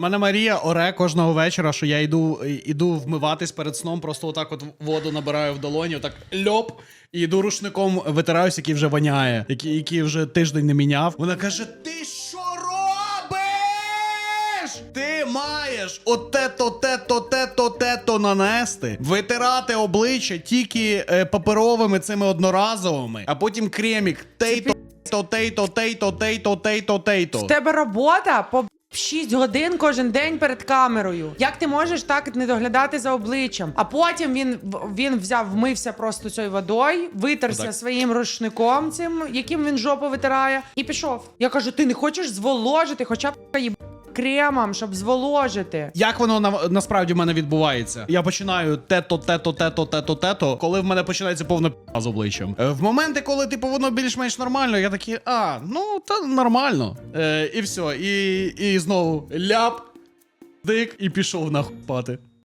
Мене Марія оре кожного вечора, що я йду, йду вмиватись перед сном, просто отак от воду набираю в долоні, отак льоп, і йду рушником витираюсь, який вже воняє, який, який вже тиждень не міняв. Вона каже: Ти що робиш? Ти маєш оте-то, те-то, те-то, те-то нанести, витирати обличчя тільки е, паперовими цими одноразовими, а потім кремік, тейто, тейто, тейто, тейто, тейто, тейто. В тебе робота по 6 годин кожен день перед камерою. Як ти можеш так не доглядати за обличчям? А потім він він взяв, вмився просто цією водою, витерся так. своїм рушником, цим яким він жопу витирає, і пішов. Я кажу: ти не хочеш зволожити, хоча б їб кремом, щоб зволожити. Як воно на, насправді в мене відбувається? Я починаю тето, тето, тето, тето, тето, коли в мене починається повна п'я з обличчям. Е, В моменти, коли типу воно більш-менш нормально, я такий, а, ну та нормально. Е, і все, і, і знову ляп, дик, і пішов нахуй спати.